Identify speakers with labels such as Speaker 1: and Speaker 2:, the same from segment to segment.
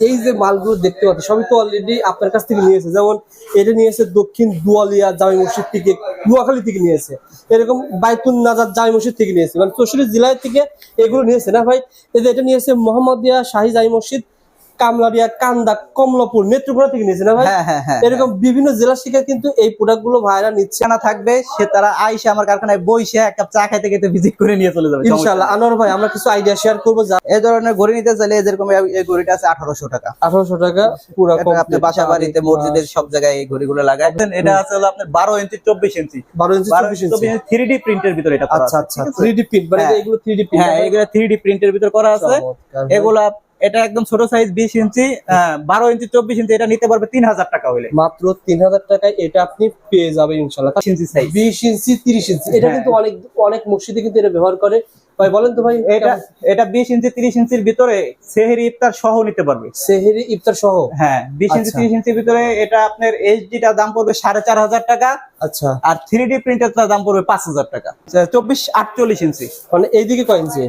Speaker 1: এই যে মালগুলো দেখতে পাচ্ছি সবই তো অলরেডি আপনার কাছ থেকে নিয়েছে। যেমন এটা নিয়েছে দক্ষিণ দুয়ালিয়া জামি মসজিদ থেকে, নোয়াখালী থেকে নিয়েছে। এরকম বাইতুল নাজার জামি মসজিদ থেকে নিয়েছে। মানে চৌষট্টি জেলায় থেকে এগুলো নিয়েছে না ভাই? এটা নিয়েছে মোহাম্মদিয়া শাহী জামি মসজিদ কামলারিয়া কান্দা কমলাপুর নেত্রকোনা থেকে নিয়েছে না ভাই?
Speaker 2: হ্যাঁ হ্যাঁ হ্যাঁ
Speaker 1: এরকম বিভিন্ন জেলা থেকে কিন্তু এই প্রোডাক্টগুলো ভাইরা নিচ্ছে।
Speaker 2: ঠিকানা থাকবে সে তারা আইসে আমার কারখানায় বইসে এক কাপ চা খাইতে খেতে ভিজিট করে নিয়ে চলে যাবে
Speaker 1: ইনশাল্লাহ আনোয়ার ভাই আমরা কিছু আইডিয়া শেয়ার করব যা
Speaker 2: এই ধরনের ঘড়ি নিতে চাইলে যেরকম এই- ঘড়িটা আছে আঠারোশো টাকা।
Speaker 1: আঠারোশো টাকা পুরো
Speaker 2: আপনি বাসা বাড়িতে মসজিদের সব জায়গায় এই ঘড়িগুলো লাগায় এটা আছে হলো আপনার বারো ইঞ্চি চব্বিশ ইঞ্চি।
Speaker 1: বারো ইঞ্চি চব্বিশ
Speaker 2: ইঞ্চি থ্রি ডি প্রিন্টের ভিতরে এটা
Speaker 1: আচ্ছা আচ্ছা থ্রি ডি প্রিন্ট মানে। এগুলো থ্রি ডি প্রিন্ট
Speaker 2: হ্যাঁ এগুলো থ্রি ডি প্রিন্টের ভিতরে করা আছে। এগুলা এটা একদম ছোট সাইজ বিশ ইঞ্চি বারো ইঞ্চি চব্বিশ ইঞ্চি এটা নিতে পারবে তিন হাজার টাকা হলে
Speaker 1: মাত্র তিন হাজার টাকায় এটা আপনি পেয়ে যাবেন ইনশাল্লাহ
Speaker 2: ইঞ্চি সাইজ
Speaker 1: বিশ ইঞ্চি তিরিশ ইঞ্চি। এটা
Speaker 2: হ্যাঁ।
Speaker 1: কিন্তু অনেক অনেক মসজিদে কিন্তু এটা ব্যবহার করে। ভাই বলেন তো ভাই
Speaker 2: এটা এটা বিশ ইঞ্চি তিরিশ ইঞ্চির ভিতরে সেহেরি ইফতার সহ নিতে পারবে।
Speaker 1: সেহেরি ইফতার সহ?
Speaker 2: হ্যাঁ বিশ ইঞ্চি
Speaker 1: আচ্ছা।
Speaker 2: তিরিশ ইঞ্চির ভিতরে এটা আপনার এইচডিটার দাম পড়বে সাড়ে চার হাজার টাকা।
Speaker 1: আচ্ছা।
Speaker 2: আর থ্রি ডি প্রিন্টারটার দাম পড়বে পাঁচ হাজার টাকা। চব্বিশ আটচল্লিশ ইঞ্চি।
Speaker 1: মানে এইদিকে কয় ইঞ্চি?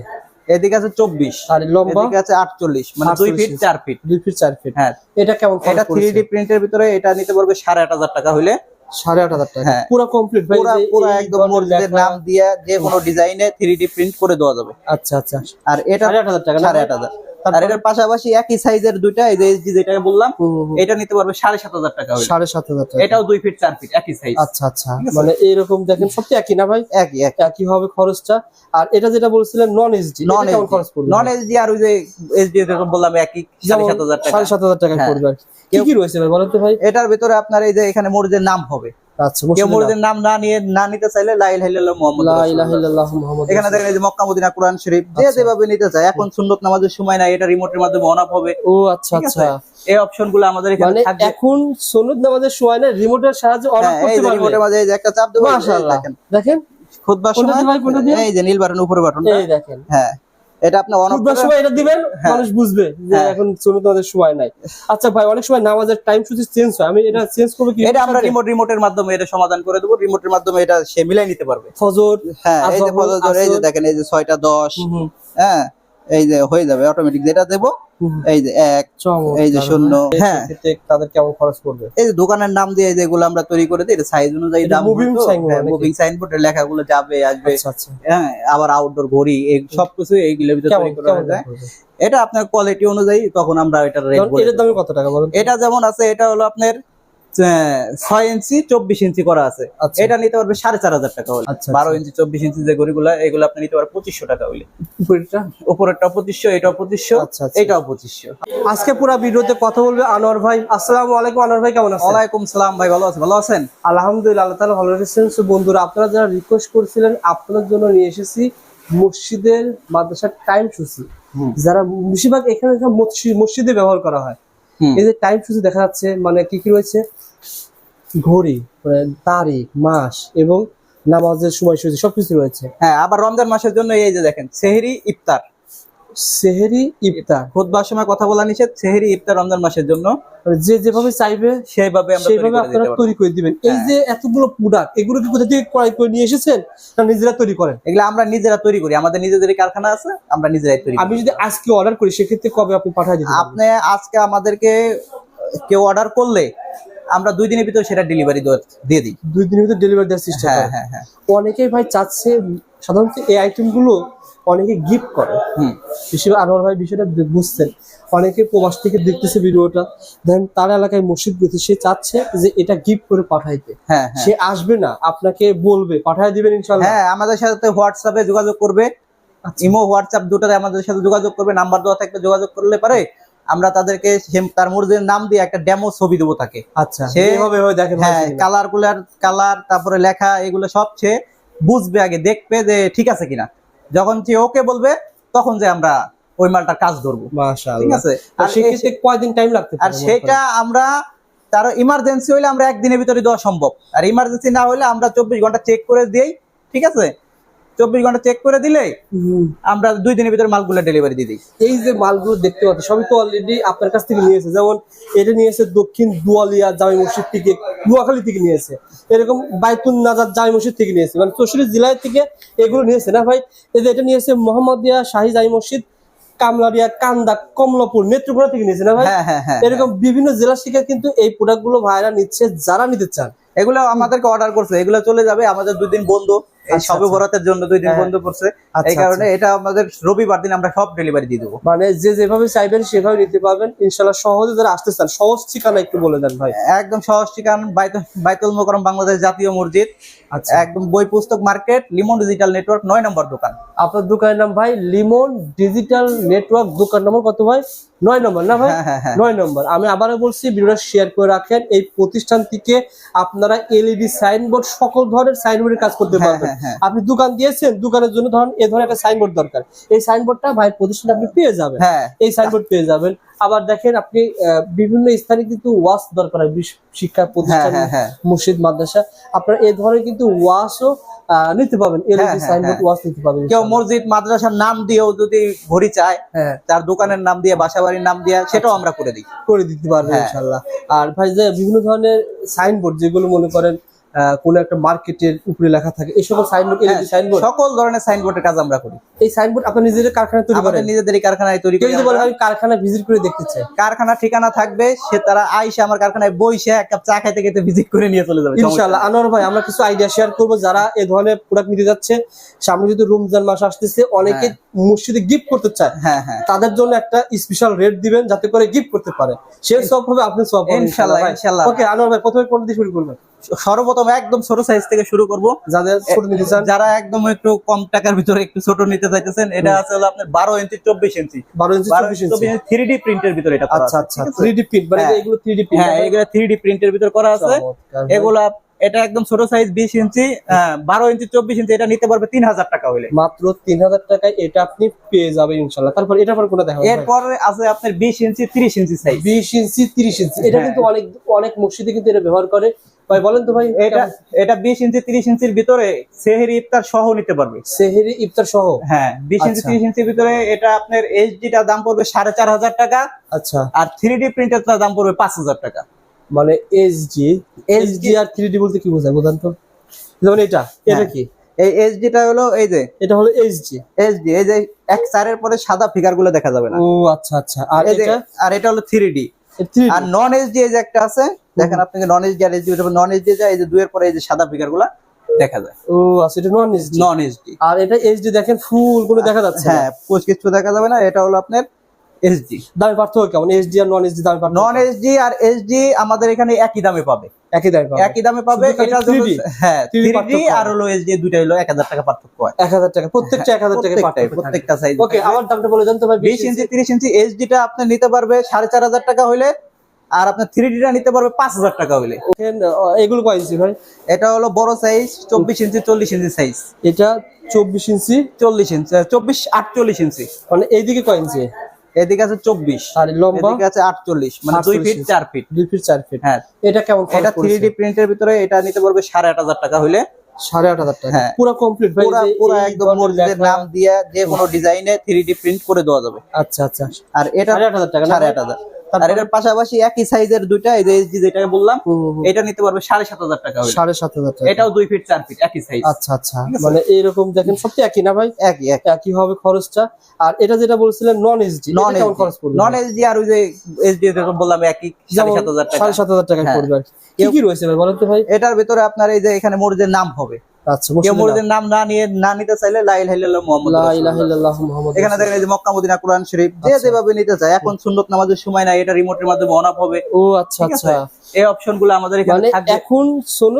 Speaker 2: এদিকে আছে চব্বিশ।
Speaker 1: আর লম্বা?
Speaker 2: এদিকে আছে আটচল্লিশ মানে দুই ফিট চার ফিট।
Speaker 1: দুই ফিট চার ফিট।
Speaker 2: হ্যাঁ।
Speaker 1: এটা কেমন
Speaker 2: এটা থ্রি ডি প্রিন্টের ভিতরে এটা নিতে পারবে সাড়ে আট হাজার টাকা হইলে।
Speaker 1: সাড়ে আট হাজার টাকা।
Speaker 2: হ্যাঁ।
Speaker 1: পুরো কমপ্লিট
Speaker 2: পুরো একদম মসজিদের নাম দিয়ে যে কোনো ডিজাইনে থ্রি ডি প্রিন্ট করে দেওয়া যাবে।
Speaker 1: আচ্ছা আচ্ছা।
Speaker 2: আর এটা
Speaker 1: সাড়ে আট হাজার টাকা
Speaker 2: সাড়ে আট হাজার। আর
Speaker 1: তারপর-
Speaker 2: এটার পাশাপাশি একই সাইজের দুইটা এই যে এইচডি যেটা বললাম। এটা নিতে পারবে সাড়ে সাত হাজার টাকা হলে
Speaker 1: সাড়ে সাত হাজার টাকা।
Speaker 2: এটাও দুই ফিট চার ফিট একই সাইজ
Speaker 1: আচ্ছা আচ্ছা। মানে এইরকম দেখেন সবটি একই না ভাই?
Speaker 2: একই একই।
Speaker 1: হবে খরচটা। আর এটা যেটা বলছিলেন নন এইচডি
Speaker 2: নন
Speaker 1: খরচ পড়বে?
Speaker 2: নন এইচডি আর ওই যে এইচডি যেরকম বললাম একই সাড়ে সাত হাজার টাকা।
Speaker 1: সাড়ে সাত হাজার টাকা
Speaker 2: হ্যাঁ।
Speaker 1: পড়বে আর কি। কি রয়েছে ভাই বলেন তো ভাই?
Speaker 2: এটার ভিতরে আপনার এই যে এখানে মসজিদের নাম হবে।
Speaker 1: আচ্ছা
Speaker 2: নাম না নিয়ে না নিতে চাইলে এখানে দেখেন যে মক্কা মদিনা কোরআন শরীফ যে
Speaker 1: আচ্ছা।
Speaker 2: যেভাবে নিতে চায়। এখন সুন্নত নামাজের সময় এটা রিমোটের মাধ্যমে অন অফ হবে।
Speaker 1: ও আচ্ছা আচ্ছা।
Speaker 2: এই অপশনগুলো আমাদের এখানে
Speaker 1: মানে এখন সনদ নামাজের সময় না রিমোটের সাহায্যে অন
Speaker 2: হ্যাঁ,
Speaker 1: করতে পারবে।
Speaker 2: রিমোটের মাঝে একটা চাপ দেবো যে
Speaker 1: মাশাআল্লাহ।
Speaker 2: দেখেন।
Speaker 1: দেখেন?
Speaker 2: খুতবার সময়
Speaker 1: দিয়ে ভাই, কোনটা দিয়ে?
Speaker 2: এই যে নীল বাটন উপরে বাটন
Speaker 1: এই দেখেন।
Speaker 2: হ্যাঁ। এটা আপনি অন
Speaker 1: সময় এটা দিবেন মানুষ বুঝবে যে
Speaker 2: হ্যাঁ।
Speaker 1: এখন সুন্নত তোমাদের সময় নাই। আচ্ছা ভাই অনেক সময় নামাজের টাইম সূচি চেঞ্জ হয়। আমি এটা চেঞ্জ করব কি?
Speaker 2: এটা আমরা রিমোট রিমোটের মাধ্যমে এটা সমাধান করে দেবো। রিমোটের মাধ্যমে এটা সে মিলাই নিতে পারবে।
Speaker 1: ফজর
Speaker 2: হ্যাঁ এই যে ফজর, এই যে দেখেন এই যে ছয়টা দশ।
Speaker 1: হুম, হুম,
Speaker 2: হ্যাঁ এই যে হয়ে যাবে অটোমেটিক যেটা দেবো। এই যে এক এই যে শূন্য, হ্যাঁ।
Speaker 1: তাদের কেমন খরচ করবে
Speaker 2: এই যে দোকানের নাম দিয়ে যেগুলো আমরা তৈরি করে দিই সাইজ অনুযায়ী
Speaker 1: এটা
Speaker 2: দাম? মুভিং সাইনবোর্ডের লেখাগুলো যাবে আসবে।
Speaker 1: আচ্ছা আচ্ছা।
Speaker 2: হ্যাঁ আবার আউটডোর ঘড়ি এই সবকিছু এইগুলোর ভিতরে তৈরি করা যায়। এটা আপনার কোয়ালিটি অনুযায়ী তখন আমরা এটার রেট
Speaker 1: এটার দামে কত টাকা বলুন
Speaker 2: এটা যেমন আছে এটা হলো আপনার ছয় ইঞ্চি চব্বিশ ইঞ্চি করা আছে।
Speaker 1: আচ্ছা।
Speaker 2: এটা নিতে পারবে সাড়ে চার হাজার টাকা হলে।
Speaker 1: আচ্ছা,
Speaker 2: বারো ইঞ্চি চব্বিশ ইঞ্চি যে ঘড়িগুলো এগুলো আপনি নিতে পারবেন পঁচিশশো টাকা হলে।
Speaker 1: উপরেরটা?
Speaker 2: উপরেরটা পঁচিশশো এটাও পঁচিশশো। এটাও পঁচিশশো।
Speaker 1: আজকে পুরো ভিডিওতে কথা বলবে আনোয়ার ভাই। আসসালামু আলাইকুম আনোয়ার ভাই কেমন আছেন?
Speaker 2: ওয়ালাইকুম সালাম ভাই ভালো আছেন? ভালো আছেন?
Speaker 1: আলহামদুলিল্লাহ আল্লাহ তাআলা ভালো রেখেছেন। বন্ধুরা আপনারা যারা রিকোয়েস্ট করছিলেন আপনাদের জন্য নিয়ে এসেছি মসজিদের মাদ্রাসার টাইম সূচি যারা বেশিরভাগ এখানে মসজিদে ব্যবহার করা হয়। এই যে টাইম সূচি দেখা যাচ্ছে মানে কি কি রয়েছে? ঘড়ি মানে তারিখ মাস এবং নামাজের সময়সূচি সবকিছু রয়েছে।
Speaker 2: হ্যাঁ আবার রমজান মাসের জন্য এই যে দেখেন সেহরি ইফতার।
Speaker 1: সেহেরি ইফতার।
Speaker 2: খুদবার সময় কথা বলা নিষেধ সেহরি ইফতার রমজান মাসের জন্য।
Speaker 1: মানে যে যেভাবে চাইবে
Speaker 2: সেইভাবে
Speaker 1: সেইভাবে আপনারা তৈরি করে দিবেন। এই
Speaker 2: হ্যাঁ।
Speaker 1: যে এতগুলো প্রোডাক্ট এগুলো কি কোথা থেকে ক্রয় করে নিয়ে এসেছেন না নিজেরা তৈরি করেন?
Speaker 2: এগুলো আমরা নিজেরা তৈরি করি। আমাদের নিজেদের কারখানা আছে আমরা নিজেরাই তৈরি
Speaker 1: আমি যদি আজকে অর্ডার করি সেক্ষেত্রে কবে আপনি দিবেন
Speaker 2: আপনি আজকে আমাদেরকে কেউ অর্ডার করলে আমরা দুই দিনের ভিতরে সেটা ডেলিভারি দিয়ে দিই।
Speaker 1: দুই দিনের ভিতরে ডেলিভারি দেওয়ার চেষ্টা
Speaker 2: হ্যাঁ হ্যাঁ হ্যাঁ।
Speaker 1: অনেকেই ভাই চাচ্ছে সাধারণত এই আইটেমগুলো অনেকে গিফট করে।
Speaker 2: হুম।
Speaker 1: বিশেষ আনোয়ার ভাই বিষয়টা বুঝছেন। অনেকে প্রবাস থেকে দেখতেছে ভিডিওটা। দেন তার এলাকায় মসজিদ গেছে সে চাচ্ছে যে এটা গিফট করে পাঠাইতে।
Speaker 2: হ্যাঁ হ্যাঁ।
Speaker 1: সে আসবে না। আপনাকে বলবে পাঠায় দিবেন ইনশাল্লাহ
Speaker 2: হ্যাঁ আমাদের সাথে হোয়াটসঅ্যাপে যোগাযোগ করবে। ইমো হোয়াটসঅ্যাপ দুটাতে আমাদের সাথে যোগাযোগ করবে। নাম্বার দেওয়া থাকবে যোগাযোগ করলে পারে। আমরা তাদেরকে তার মসজিদের নাম দিয়ে একটা ডেমো ছবি দেবো তাকে।
Speaker 1: আচ্ছা
Speaker 2: হ্যাঁ কালারগুলার কালার তারপরে লেখা এগুলো সব সে বুঝবে আগে দেখবে যে ঠিক আছে কিনা। যখন সে ওকে বলবে তখন যে আমরা ওই মালটার কাজ ধরবো। ঠিক আছে?
Speaker 1: আর
Speaker 2: আর
Speaker 1: সেক্ষেত্রে কয়দিন টাইম লাগতে
Speaker 2: আর সেটা আমরা তার ইমার্জেন্সি হইলে আমরা একদিনের ভিতরে দেওয়া সম্ভব। আর ইমার্জেন্সি না হলে আমরা চব্বিশ ঘণ্টা চেক করে দিই ঠিক আছে? চব্বিশ ঘণ্টা চেক করে দিলে আমরা দুই দিনের ভিতরে মালগুলো ডেলিভারি দিয়ে দিই।
Speaker 1: এই যে মালগুলো দেখতে পাচ্ছি সবই তো অলরেডি আপনার কাছ থেকে নিয়েছে। যেমন এটা নিয়েছে দক্ষিণ দুয়ালিয়া জামি মসজিদ থেকে নোয়াখালী থেকে নিয়েছে। এরকম বাইতুন নাজার জামি মসজিদ থেকে নিয়েছে। মানে চৌষট্টি জেলায় থেকে এগুলো নিয়েছে না ভাই? এই যে এটা নিয়েছে মোহাম্মদিয়া শাহী জামি মসজিদ কামলারিয়া কান্দা কমলাপুর নেত্রকোনা থেকে নিয়েছে না ভাই?
Speaker 2: হ্যাঁ হ্যাঁ হ্যাঁ
Speaker 1: এরকম বিভিন্ন জেলা থেকে কিন্তু এই প্রোডাক্টগুলো ভাইরা নিচ্ছে যারা নিতে চান।
Speaker 2: এগুলো আমাদেরকে অর্ডার করছে। এগুলো চলে যাবে আমাদের দুই দিন বন্ধ। এই
Speaker 1: আচ্ছা,
Speaker 2: সবে
Speaker 1: আচ্ছা।
Speaker 2: বরাতের জন্য দুই দিন
Speaker 1: হ্যাঁ।
Speaker 2: বন্ধ
Speaker 1: আচ্ছা,
Speaker 2: এই কারণে এটা আমাদের রবিবার দিন আমরা সব ডেলিভারি দিয়ে দেবো।
Speaker 1: মানে যে যেভাবে চাইবেন সেভাবে নিতে পারবেন। ইনশাল্লাহ সহজে যারা আসতে চান সহজ ঠিকানা একটু বলে দেন ভাই।
Speaker 2: একদম সহজ ঠিকান বাইতুল বাইতুল মোকরম বাংলাদেশ জাতীয় মসজিদ।
Speaker 1: আচ্ছা।
Speaker 2: একদম বই পুস্তক মার্কেট লিমন ডিজিটাল নেটওয়ার্ক নয় নম্বর দোকান।
Speaker 1: আপনার দোকানের নাম ভাই লিমন ডিজিটাল নেটওয়ার্ক দোকান নম্বর কত ভাই? নয় নম্বর না ভাই?
Speaker 2: হ্যাঁ হ্যাঁ হ্যাঁ।
Speaker 1: নয় নম্বর। আমি আবারও বলছি ভিডিওটা শেয়ার করে রাখেন। এই প্রতিষ্ঠান থেকে আপনারা এলইডি সাইনবোর্ড সকল ধরনের সাইনবোর্ডের কাজ করতে পারবেন। আপনি দোকান দিয়েছেন দোকানের জন্য ধরুন এ ধরনের একটা সাইনবোর্ড দরকার। এই সাইনবোর্ডটা ভাই প্রতিষ্ঠানে আপনি পেয়ে যাবেন।
Speaker 2: হ্যাঁ।
Speaker 1: এই সাইনবোর্ড পেয়ে যাবেন। আবার দেখেন আপনি বিভিন্ন স্থানে কিন্তু ওয়াশ দরকার হয়। শিক্ষা প্রতিষ্ঠান। মসজিদ মাদ্রাসা। আপনারা এই ধরনের কিন্তু ওয়াশও নিতে পাবেন এলইডি
Speaker 2: হ্যাঁ,
Speaker 1: সাইনবোর্ড ওয়াশ নিতে পাবেন
Speaker 2: কেউ মসজিদ মাদ্রাসার নাম দিয়েও যদি ঘড়ি চায়
Speaker 1: হ্যাঁ।
Speaker 2: তার দোকানের নাম দিয়ে বাসাবাড়ির নাম দিয়ে সেটাও আমরা করে দিই।
Speaker 1: করে দিতে পারবেন
Speaker 2: হ্যাঁ।
Speaker 1: ইনশাল্লাহ আর ভাই যে বিভিন্ন ধরনের সাইনবোর্ড যেগুলো মনে করেন আহ, কোনো একটা মার্কেটের উপরে লেখা থাকে এই সকল সাইনবোর্ড
Speaker 2: হ্যাঁ,
Speaker 1: এলইডি সাইনবোর্ড
Speaker 2: সকল ধরনের সাইনবোর্ডের কাজ আমরা করি।
Speaker 1: এই সাইনবোর্ড আপনার নিজেদের কারখানা তৈরি করেন।
Speaker 2: নিজেদেরই কারখানায় তৈরি করি
Speaker 1: যদি বলে আমি কারখানা ভিজিট করে দেখতে চাই।
Speaker 2: কারখানা ঠিকানা থাকবে সে তারা আইসে আমার কারখানায় বইসে এক কাপ চা খাইতে খেতে ভিজিট করে নিয়ে চলে যাবে। সমস্যা
Speaker 1: ইনশাল্লাহ আনোয়ার ভাই আমরা কিছু আইডিয়া শেয়ার করব যারা এই ধরনের প্রোডাক্ট নিতে যাচ্ছে। সামনে যদি রমজান মাস আসতেছে অনেকে মসজিদে গিফট করতে চায়।
Speaker 2: হ্যাঁ হ্যাঁ।
Speaker 1: তাদের জন্য একটা স্পেশাল রেট দিবেন যাতে করে গিফট করতে পারে। সে সব হবে আপনি সব
Speaker 2: ইনশাল্লাহ, ইনশাল্লাহ।
Speaker 1: ওকে আনোয়ার ভাই প্রথমে কোন দিয়ে শুরু করবেন?
Speaker 2: সর্বপ্রথম একদম ছোট সাইজ থেকে শুরু করব।
Speaker 1: যাদের ছোট নিতে চান।
Speaker 2: যারা একদম একটু কম টাকার ভিতরে একটু ছোট নিতে চাইতেছেন এটা আছে হলো আপনার বারো ইঞ্চি চব্বিশ ইঞ্চি।
Speaker 1: বারো ইঞ্চি চব্বিশ
Speaker 2: ইঞ্চি
Speaker 1: ইঞ্চি।
Speaker 2: থ্রি ডি প্রিন্টের ভিতরে এটা
Speaker 1: আচ্ছা আচ্ছা থ্রি ডি প্রিন্ট মানে
Speaker 2: হ্যাঁ।
Speaker 1: এগুলো থ্রি ডি প্রিন্ট
Speaker 2: হ্যাঁ এগুলো থ্রি ডি প্রিন্টের ভিতরে করা আছে। এগুলা এটা একদম ছোট সাইজ বিশ ইঞ্চি বারো ইঞ্চি চব্বিশ ইঞ্চি এটা নিতে পারবে তিন হাজার টাকা হলে
Speaker 1: মাত্র তিন হাজার টাকায় এটা আপনি পেয়ে যাবেন ইনশাল্লাহ তারপর এটা পর কোনটা দেখা
Speaker 2: এরপর আছে আপনার বিশ ইঞ্চি তিরিশ ইঞ্চি সাইজ
Speaker 1: বিশ ইঞ্চি তিরিশ ইঞ্চি। এটা
Speaker 2: হ্যাঁ।
Speaker 1: কিন্তু অনেক অনেক মসজিদে কিন্তু এটা ব্যবহার করে। ভাই বলেন তো ভাই
Speaker 2: এটা এটা বিশ ইঞ্চি তিরিশ ইঞ্চির ভিতরে সেহেরি ইফতার সহ নিতে পারবে।
Speaker 1: সেহেরি ইফতার সহ?
Speaker 2: হ্যাঁ বিশ ইঞ্চি
Speaker 1: আচ্ছা।
Speaker 2: তিরিশ ইঞ্চির ভিতরে এটা আপনার এইচডিটার দাম পড়বে সাড়ে চার হাজার টাকা।
Speaker 1: আচ্ছা।
Speaker 2: আর থ্রি ডি প্রিন্টারটার দাম পড়বে পাঁচ হাজার টাকা।
Speaker 1: মানে এইচডি এইচডি আর থ্রি ডি বলতে কি বোঝায় বোঝান তো? যেমন এটা এটা
Speaker 2: হ্যাঁ।
Speaker 1: কি?
Speaker 2: এই এইচডিটা হলো এই যে
Speaker 1: এটা হলো এইচডি
Speaker 2: এইচডি এই যে এক চারের পরে সাদা ফিগারগুলো দেখা যাবে না।
Speaker 1: ও আচ্ছা আচ্ছা। আর এটা?
Speaker 2: আর এটা হলো থ্রি ডি আর নন এইচডি এই যে একটা আছে দেখেন আপনাকে নন এইচডি আর এইচডি নন এইচডি যায় এই যে দুইয়ের পরে এই যে সাদা ফিগারগুলা দেখা যায়।
Speaker 1: ও আচ্ছা এটা নন এইচডি
Speaker 2: নন এইচডি
Speaker 1: আর এটা এইচডি দেখেন ফুলগুলো দেখা যাচ্ছে
Speaker 2: হ্যাঁ পোস্ট কিছু দেখা যাবে না এটা হলো আপনার এইচডি
Speaker 1: দামে পার্থক্য কেমন? এইচডি আর নন এইচডি দামে পার্থক্য
Speaker 2: নন এইচডি আর এইচডি আমাদের এখানে একই দামে পাবে।
Speaker 1: একই দামে পাবেন
Speaker 2: একই দামে পাবে এটা হলো
Speaker 1: 3D
Speaker 2: হ্যাঁ
Speaker 1: 3D
Speaker 2: 3D আর হলো এইচডি দুইটা হলো 1000 টাকা পার্থক্য হয়।
Speaker 1: এক হাজার টাকা প্রত্যেকটা এক হাজার টাকা
Speaker 2: প্রত্যেকটাই, প্রত্যেকটা সাইজ
Speaker 1: ওকে আমার দামটা বলে দেন তো ভাই
Speaker 2: 20 ইঞ্চি 30 ইঞ্চি এইচডিটা আপনি নিতে পারবে 4500 টাকা হইলে আর আপনার 3Dটা নিতে পারবে 5000 টাকা হইলে।
Speaker 1: এগুলো কয় ইঞ্চি ভাই?
Speaker 2: এটা হলো বড় সাইজ 24 ইঞ্চি 40 ইঞ্চি সাইজ
Speaker 1: এটা চব্বিশ ইঞ্চি?
Speaker 2: 40 ইঞ্চি 24 48 ইঞ্চি।
Speaker 1: মানে এইদিকে কয় ইঞ্চি?
Speaker 2: এদিকে আছে 24
Speaker 1: আর লম্বা?
Speaker 2: এদিকে আছে 48 মানে 2
Speaker 1: 48
Speaker 2: ফিট 4 ফিট
Speaker 1: দুই ফিট চার ফিট
Speaker 2: হ্যাঁ।
Speaker 1: এটা কেমন
Speaker 2: এটা 3D প্রিন্টের ভিতরে এটা নিতে পারবে 8500 টাকা হইলে।
Speaker 1: সাড়ে আট হাজার টাকা।
Speaker 2: হ্যাঁ।
Speaker 1: পুরো কমপ্লিট
Speaker 2: পুরা একদম মসজিদের নাম দিয়ে যে কোনো ডিজাইনে 3D প্রিন্ট করে দেওয়া যাবে।
Speaker 1: আচ্ছা আচ্ছা।
Speaker 2: আর এটা
Speaker 1: সাড়ে আট হাজার টাকা
Speaker 2: সাড়ে আট হাজার। আর? এটার পাশাপাশি একই সাইজের দুইটা এই যে এইচডি যেটা বললাম। এটা নিতে পারবে সাড়ে সাত হাজার টাকা।
Speaker 1: সাড়ে সাত হাজার টাকা।
Speaker 2: এটাও দুই ফিট চার ফিট একই সাইজ
Speaker 1: আচ্ছা আচ্ছা। মানে এইরকম দেখেন সত্যি একই না ভাই?
Speaker 2: একই একই।
Speaker 1: হবে খরচটা। আর এটা যেটা বলছিলেন নন এইচডি
Speaker 2: নন
Speaker 1: খরচ পড়বে?
Speaker 2: নন এইচডি আর ওই যে এইচডি যেরকম বললাম একই সাড়ে সাত হাজার টাকা।
Speaker 1: সাড়ে সাত হাজার টাকা
Speaker 2: হ্যাঁ।
Speaker 1: পড়বে কি। কি রয়েছে ভাই বলেন তো ভাই?
Speaker 2: এটার ভিতরে আপনার এই যে এখানে মসজিদের নাম হবে।
Speaker 1: নাম।
Speaker 2: মসজিদের নাম না নিয়ে না নিতে চাইলে এখানে দেখেন এই যে মক্কা মদিনা কোরআন শরীফ যে
Speaker 1: আচ্ছা।
Speaker 2: যেভাবে নিতে চায়। এখন সুন্নত নামাজের সময় নাই এটা রিমোটের মাধ্যমে অন হবে।
Speaker 1: ও আচ্ছা আচ্ছা।
Speaker 2: এই আমাদের এখানে
Speaker 1: মানে
Speaker 2: থাকবে।
Speaker 1: এখন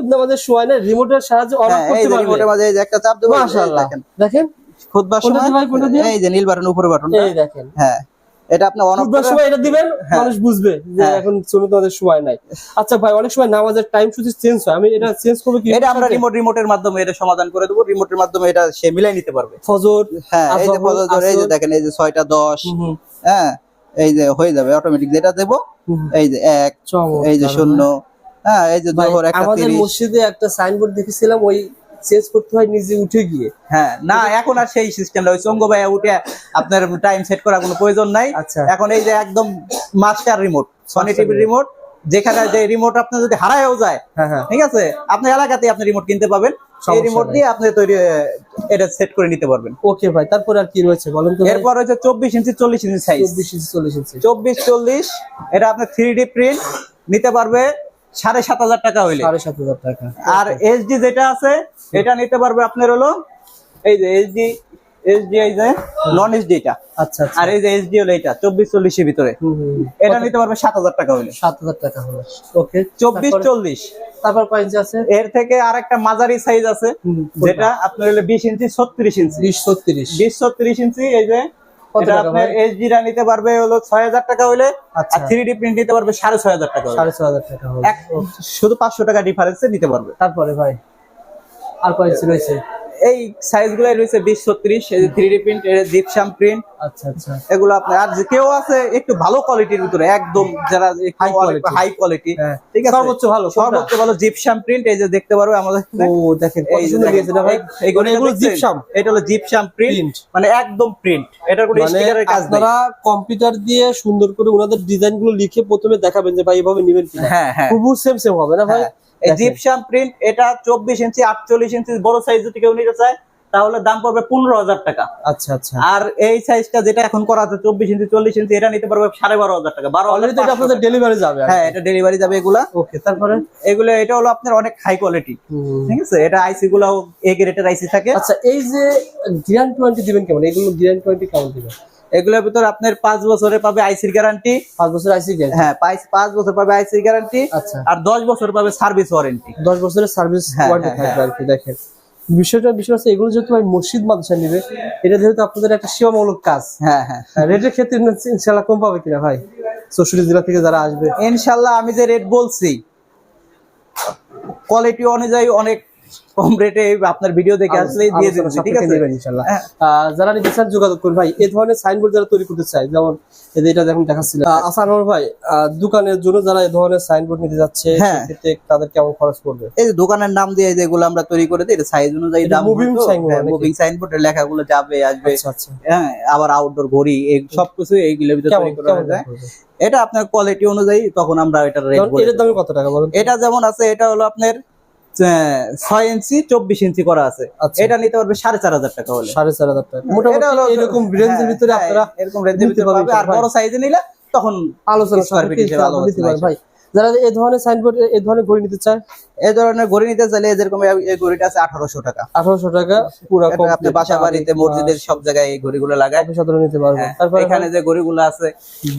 Speaker 1: নামাজের সময় না রিমোটের সাহায্যে অন
Speaker 2: হ্যাঁ,
Speaker 1: করতে পারবে।
Speaker 2: রিমোটের মাঝে একটা চাপ দেবো দেখেন।
Speaker 1: দেখেন?
Speaker 2: খুতবার সময়? এই যে নীল বাটন উপরে বাটন
Speaker 1: এই দেখেন।
Speaker 2: হ্যাঁ। এটা আপনি অন অফ
Speaker 1: খুতবার সময় এটা দিবেন মানুষ বুঝবে যে
Speaker 2: হ্যাঁ।
Speaker 1: এখন সুন্নত নামাজের সময় নাই। আচ্ছা ভাই অনেক সময় নামাজের টাইম সূচি চেঞ্জ হয়। আমি এটা চেঞ্জ করব কি?
Speaker 2: এটা আমরা রিমোট রিমোটের মাধ্যমে এটা সমাধান করে দেবো। রিমোটের মাধ্যমে এটা সে মিলাই নিতে পারবে।
Speaker 1: ফজর
Speaker 2: হ্যাঁ এই যে ফজর এই যে দেখেন এই যে ছয়টা দশ।
Speaker 1: হুম, হুম,
Speaker 2: হ্যাঁ এই যে হয়ে যাবে অটোমেটিক যেটা দেবো এই যে এক এই যে শূন্য। হ্যাঁ এই যে জোহর একটা
Speaker 1: আমাদের মসজিদে একটা সাইনবোর্ড দেখেছিলাম ওই চেঞ্জ করতে হয় নিজে উঠে গিয়ে।
Speaker 2: হ্যাঁ না এখন আর সেই সিস্টেমটা ওই চঙ্গ ভাইয়া উঠে আপনার টাইম সেট করার কোনো প্রয়োজন নাই।
Speaker 1: আচ্ছা।
Speaker 2: এখন এই যে একদম মাস্টার রিমোট সনি টিভির রিমোট যেখানে যে রিমোট আপনার যদি হারায়ও যায়
Speaker 1: হ্যাঁ হ্যাঁ।
Speaker 2: ঠিক আছে? আপনার এলাকাতে আপনি রিমোট কিনতে পাবেন এই রিমোট দিয়ে আপনি তৈরি এটা সেট করে নিতে পারবেন।
Speaker 1: ওকে ভাই তারপর আর কি রয়েছে বলেন তো
Speaker 2: এরপর হচ্ছে চব্বিশ ইঞ্চি চল্লিশ ইঞ্চি সাইজ
Speaker 1: চব্বিশ ইঞ্চি চল্লিশ ইঞ্চি।
Speaker 2: চব্বিশ চল্লিশ এটা আপনার থ্রি ডি প্রিন্ট নিতে পারবে। সাড়ে সাত হাজার টাকা হইলে।
Speaker 1: সাড়ে সাত হাজার টাকা।
Speaker 2: আর এইচডি যেটা আছে এটা নিতে পারবে আপনার হলো এই যে এইচডি এইচডি এই যে নন
Speaker 1: আচ্ছা আচ্ছা।
Speaker 2: আর এই যে এইচডি হলো এটা চব্বিশ চল্লিশের ভিতরে। এটা নিতে পারবে সাত হাজার টাকা হইলে।
Speaker 1: সাত হাজার টাকা হলো। ওকে
Speaker 2: চব্বিশ চল্লিশ।
Speaker 1: তারপর আছে?
Speaker 2: এর থেকে আর একটা মাঝারি সাইজ আছে যেটা আপনার হলো বিশ ইঞ্চি ছত্রিশ ইঞ্চি।
Speaker 1: বিশ ছত্রিশ।
Speaker 2: বিশ ছত্রিশ ইঞ্চি এই যে এটা আপনার? নিতে পারবে হলো ছয় হাজার টাকা হইলে
Speaker 1: আচ্ছা।
Speaker 2: আর থ্রি ডি প্রিন্ট নিতে পারবে সাড়ে ছয় হাজার টাকা হইলে
Speaker 1: সাড়ে ছয় হাজার টাকা হলো
Speaker 2: শুধু পাঁচশো টাকা ডিফারেন্সে নিতে পারবে
Speaker 1: তারপরে ভাই আর কয় রয়েছে
Speaker 2: এই সাইজ গুলাই রয়েছে বিশ ছত্রিশ three D print gypsum print
Speaker 1: আচ্ছা আচ্ছা।
Speaker 2: এগুলো আপনার আর কেউ আছে একটু ভালো কোয়ালিটির ভিতরে একদম যারা। হাই কোয়ালিটি
Speaker 1: হ্যাঁ।
Speaker 2: ঠিক আছে?
Speaker 1: সর্বোচ্চ ভালো,
Speaker 2: সর্বোচ্চ ভালো জিপসাম প্রিন্ট এই যে দেখতে পারবে আমাদের
Speaker 1: ও দেখেন কত সুন্দর দিয়েছে না ভাই। মানে এগুলো
Speaker 2: দেখছেন?
Speaker 1: জিপসাম
Speaker 2: এটা হলো জিপসাম প্রিন্ট মানে একদম প্রিন্ট এটার কোনো
Speaker 1: মানে
Speaker 2: স্টিকারের কাজ নেই।
Speaker 1: আপনারা কম্পিউটার দিয়ে সুন্দর করে ওনাদের ডিজাইনগুলো লিখে প্রথমে দেখাবেন যে ভাই এভাবে নেবেন কিনা।
Speaker 2: হ্যাঁ হ্যাঁ।
Speaker 1: খুব সেম সেম হবে না ভাই?
Speaker 2: হ্যাঁ। এই জিপসাম প্রিন্ট এটা চব্বিশ ইঞ্চি আটচল্লিশ ইঞ্চি বড় সাইজ যদি কেউ নিতে চায় তাহলে দাম পড়বে পনেরো হাজার টাকা।
Speaker 1: আচ্ছা আচ্ছা।
Speaker 2: আর এই সাইজটা যেটা এখন করা আছে চব্বিশ ইঞ্চি চল্লিশ ইঞ্চি এটা নিতে পারবে সাড়ে বারো হাজার টাকা বারো হাজার
Speaker 1: আপনাদের ডেলিভারি যাবে
Speaker 2: হ্যাঁ এটা ডেলিভারি যাবে এগুলা।
Speaker 1: ওকে তারপরে?
Speaker 2: এগুলো এটা হলো আপনার অনেক হাই কোয়ালিটি। ঠিক আছে? এটা আইসি গুলাও এ গ্রেডের আইসি থাকে।
Speaker 1: আচ্ছা এই যে গ্র্যান্ড টোয়েন্টি দিবেন কেমন? এগুলো গ্র্যান্ড টোয়েন্টি কেমন দিবেন?
Speaker 2: এগুলোর ভিতর আপনার পাঁচ বছরে পাবে আইসির গ্যারান্টি
Speaker 1: পাঁচ বছর আইসি
Speaker 2: হ্যাঁ পাঁচ- বছর পাবে আইসির গ্যারান্টি
Speaker 1: আচ্ছা।
Speaker 2: আর দশ বছর পাবে সার্ভিস ওয়ারেন্টি
Speaker 1: দশ বছরের সার্ভিস
Speaker 2: হ্যাঁ,
Speaker 1: ওয়ারেন্টি
Speaker 2: হ্যাঁ,
Speaker 1: আর কি দেখেন। বিষয়টা বিষয় হচ্ছে এগুলো যেহেতু ভাই মসজিদ মাদ্রাসা নিবে এটা যেহেতু আপনাদের একটা সেবামূলক কাজ।
Speaker 2: হ্যাঁ হ্যাঁ।
Speaker 1: রেটের ক্ষেত্রে ইনশাল্লাহ কম পাবে কিনা ভাই? চৌষট্টি জেলা থেকে যারা আসবে।
Speaker 2: ইনশাল্লাহ আমি যে রেট বলছি কোয়ালিটি অনুযায়ী অনেক কম রেটে আপনার ভিডিও দেখে আসলে দিয়ে দিচ্ছি ঠিক আছে?
Speaker 1: নেবেন ইনশাল্লাহ।
Speaker 2: হ্যাঁ।
Speaker 1: যারা নিতে চান যোগাযোগ করুন। ভাই এই ধরনের সাইনবোর্ড যারা তৈরি করতে চায় যেমন এটা দেখুন দেখাচ্ছিল আচ্ছা আনোয়ার ভাই দোকানের জন্য যারা এই ধরনের সাইনবোর্ড নিতে যাচ্ছে
Speaker 2: হ্যাঁ।
Speaker 1: সেক্ষেত্রে তাদের কেমন খরচ পড়বে?
Speaker 2: এই যে দোকানের নাম দিয়ে যেগুলো আমরা তৈরি করে দিই এটা সাইজ অনুযায়ী দাম
Speaker 1: signboard নাকি?
Speaker 2: মুভিং সাইনবোর্ডের লেখাগুলো যাবে আসবে।
Speaker 1: আচ্ছা আচ্ছা।
Speaker 2: হ্যাঁ আবার আউটডোর ঘড়ি এই সবকিছু এইগুলোর ভিতরে তৈরি করা যায়। এটা আপনার কোয়ালিটি অনুযায়ী তখন আমরা এটার রেট
Speaker 1: যেমন এটার দামে কত টাকা বলুন।
Speaker 2: এটা যেমন আছে এটা হলো আপনার ছয় ইঞ্চি চব্বিশ ইঞ্চি করা আছে।
Speaker 1: আচ্ছা।
Speaker 2: এটা নিতে পারবে সাড়ে চার হাজার টাকা হলে।
Speaker 1: সাড়ে চার হাজার টাকা। মোটামুটি এরকম রেঞ্জের
Speaker 2: হ্যাঁ,
Speaker 1: ভিতরে
Speaker 2: হ্যাঁ,
Speaker 1: আপনারা
Speaker 2: এরকম রেঞ্জের ভিতরে পাবে আর বড় সাইজে নিলে তখন
Speaker 1: আলোচনা
Speaker 2: Square feet
Speaker 1: সাপেক্ষে
Speaker 2: হিসেবে
Speaker 1: ইনশাআল্লাহ
Speaker 2: আলোচনা
Speaker 1: নিতে পারবেন
Speaker 2: আছে।
Speaker 1: ভাই যারা এই ধরনের সাইনবোর্ড এই ধরনের ঘড়ি নিতে চায়?
Speaker 2: এই ধরনের ঘড়ি নিতে চাইলে যেরকম এই- ঘড়িটা আছে আঠারোশো টাকা।
Speaker 1: আঠারোশো টাকা পুরো
Speaker 2: আপনি বাসা বাড়িতে মসজিদের সব জায়গায় এই ঘড়িগুলো লাগায়।
Speaker 1: নিতে পারবেন।
Speaker 2: হ্যাঁ, এখানে যে ঘড়িগুলো আছে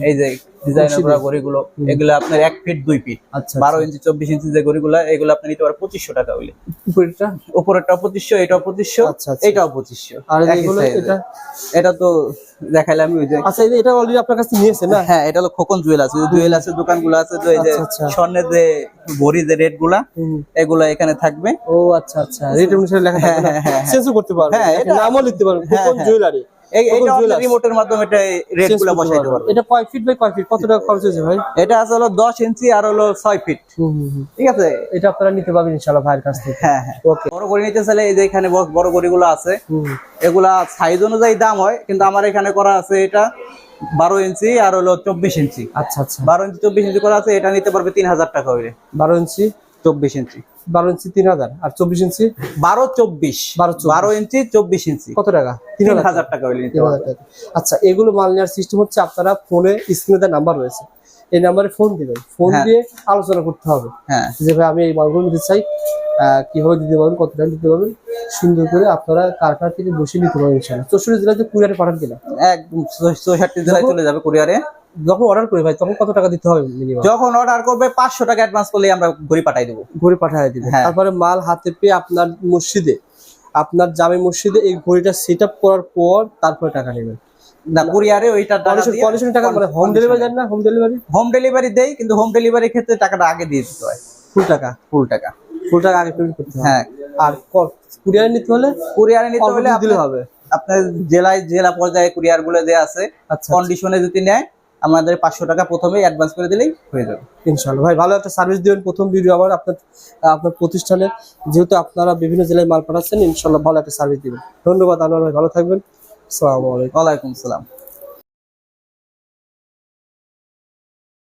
Speaker 2: এই যে ডিজাইনের করা ঘড়িগুলো এগুলো আপনার এক ফিট দুই ফিট
Speaker 1: আচ্ছা
Speaker 2: বারো ইঞ্চি চব্বিশ ইঞ্চি যে ঘড়িগুলো এগুলো আপনি নিতে পারেন পঁচিশশো টাকা হইলে।
Speaker 1: উপরেরটা?
Speaker 2: উপরেরটা পঁচিশশো এটাও পঁচিশশো
Speaker 1: আচ্ছা, আচ্ছা।
Speaker 2: এটাও পঁচিশশো।
Speaker 1: আর এগুলো এটা?
Speaker 2: এটা তো দেখাইলাম ওই যে
Speaker 1: আচ্ছা এটা অলরেডি আপনার কাছে নিয়েছে না?
Speaker 2: হ্যাঁ এটা হলো খোকন জুয়েল আছে। জুয়েল আছে দোকানগুলো আছে তো এই যে
Speaker 1: আচ্ছা, আচ্ছা।
Speaker 2: স্বর্ণের যে ঘড়ি যে
Speaker 1: রেটগুলা
Speaker 2: এগুলো এখানে থাকবে।
Speaker 1: ও আচ্ছা আচ্ছা। রেট অনুসারে লেখা
Speaker 2: হ্যাঁ, হ্যাঁ, হ্যাঁ।
Speaker 1: করতে
Speaker 2: হ্যাঁ,
Speaker 1: নামও লিখতে
Speaker 2: হ্যাঁ।
Speaker 1: জুয়েলারি
Speaker 2: এই-
Speaker 1: খোকন
Speaker 2: এটা
Speaker 1: jewelers।
Speaker 2: রিমোটের মাধ্যমে এটা রেট বসাইতে পারবে।
Speaker 1: এটা কয় ফিট বাই কয় ফিট কত টাকা খরচ হয়েছে ভাই?
Speaker 2: এটা আছে হলো দশ ইঞ্চি আর হলো ছয় ফিট
Speaker 1: হুম, হুম, হুম।
Speaker 2: ঠিক আছে?
Speaker 1: এটা আপনারা নিতে পারবেন ইনশাআল্লাহ ভাইয়ের কাছ থেকে।
Speaker 2: হ্যাঁ হ্যাঁ।
Speaker 1: ওকে
Speaker 2: বড় গড়ি নিতে চাইলে এই যে এখানে বড়- বড় গড়িগুলো আছে এগুলা সাইজ অনুযায়ী দাম হয় কিন্তু আমার এখানে করা আছে এটা বারো ইঞ্চি আর হলো চব্বিশ ইঞ্চি
Speaker 1: আচ্ছা আচ্ছা।
Speaker 2: বারো ইঞ্চি চব্বিশ ইঞ্চি করা আছে এটা নিতে পারবে তিন হাজার টাকা হইলে।
Speaker 1: বারো ইঞ্চি
Speaker 2: চব্বিশ ইঞ্চি
Speaker 1: বারো ইঞ্চি তিন হাজার আর চব্বিশ ইঞ্চি
Speaker 2: বারো চব্বিশ।
Speaker 1: বারো
Speaker 2: ইঞ্চি চব্বিশ ইঞ্চি।
Speaker 1: কত টাকা? তিন হাজার
Speaker 2: টাকা।
Speaker 1: আচ্ছা এগুলো মাল নেওয়ার সিস্টেম হচ্ছে আপনারা ফোনে স্ক্রিনে নাম্বার রয়েছে। এই নাম্বারে ফোন দিবেন। ফোন
Speaker 2: হ্যাঁ।
Speaker 1: দিয়ে আলোচনা করতে হবে।
Speaker 2: হ্যাঁ।
Speaker 1: যে ভাই আমি এই মালগুলো নিতে চাই কীভাবে দিতে পারবেন কত টাকা দিতে পারবেন সুন্দর করে আপনারা কারখানা থেকে বসে নিতে পারবেন চৌষট্টি জেলাতে কুরিয়ারে পাঠান কিনা?
Speaker 2: একদম চৌষট্টি জেলায় চলে যাবে কুরিয়ারে
Speaker 1: যখন অর্ডার করি ভাই তখন কত টাকা দিতে হবে মিনিমাম
Speaker 2: যখন অর্ডার করবে পাঁচশো টাকা অ্যাডভান্স করলে আমরা ঘড়ি পাঠাই দেবো।
Speaker 1: ঘড়ি পাঠিয়ে দিবেন
Speaker 2: হ্যাঁ।
Speaker 1: তারপরে মাল হাতে পেয়ে আপনার মসজিদে আপনার জামে মসজিদে এই ঘড়িটা সেট আপ করার পর তারপরে টাকা নেবেন।
Speaker 2: না কুরিয়ারে ওইটা
Speaker 1: কন্ডিশন টাকা মানে হোম ডেলিভারি দেন না? হোম ডেলিভারি
Speaker 2: হোম ডেলিভারি দেই কিন্তু হোম ডেলিভারির ক্ষেত্রে টাকাটা আগে দিয়ে দিতে হয়।
Speaker 1: ফুল টাকা?
Speaker 2: ফুল টাকা।
Speaker 1: ফুল টাকা আগে পেমেন্ট করতে
Speaker 2: হ্যাঁ।
Speaker 1: আর কুরিয়ারে নিতে হলে
Speaker 2: কুরিয়ারে নিতে হলে
Speaker 1: দিলে হবে।
Speaker 2: আপনার জেলায় জেলা পর্যায়ে কুরিয়ারগুলো দেওয়া আছে
Speaker 1: আচ্ছা
Speaker 2: কন্ডিশনে যদি নেয় আমাদের পাঁচশো টাকা প্রথমে অ্যাডভান্স করে দিলেই হয়ে যাবে।
Speaker 1: ইনশাল্লাহ ভাই ভালো একটা সার্ভিস দেবেন। প্রথম ভিডিও আবার আপনার আপনার প্রতিষ্ঠানে। যেহেতু আপনারা বিভিন্ন জেলায় মাল পাঠাচ্ছেন ইনশাল্লাহ ভালো একটা সার্ভিস দেবেন। ধন্যবাদ আনোয়ার ভাই ভালো থাকবেন। আসসালামু আলাইকুম।
Speaker 2: ওয়ালাইকুম সালাম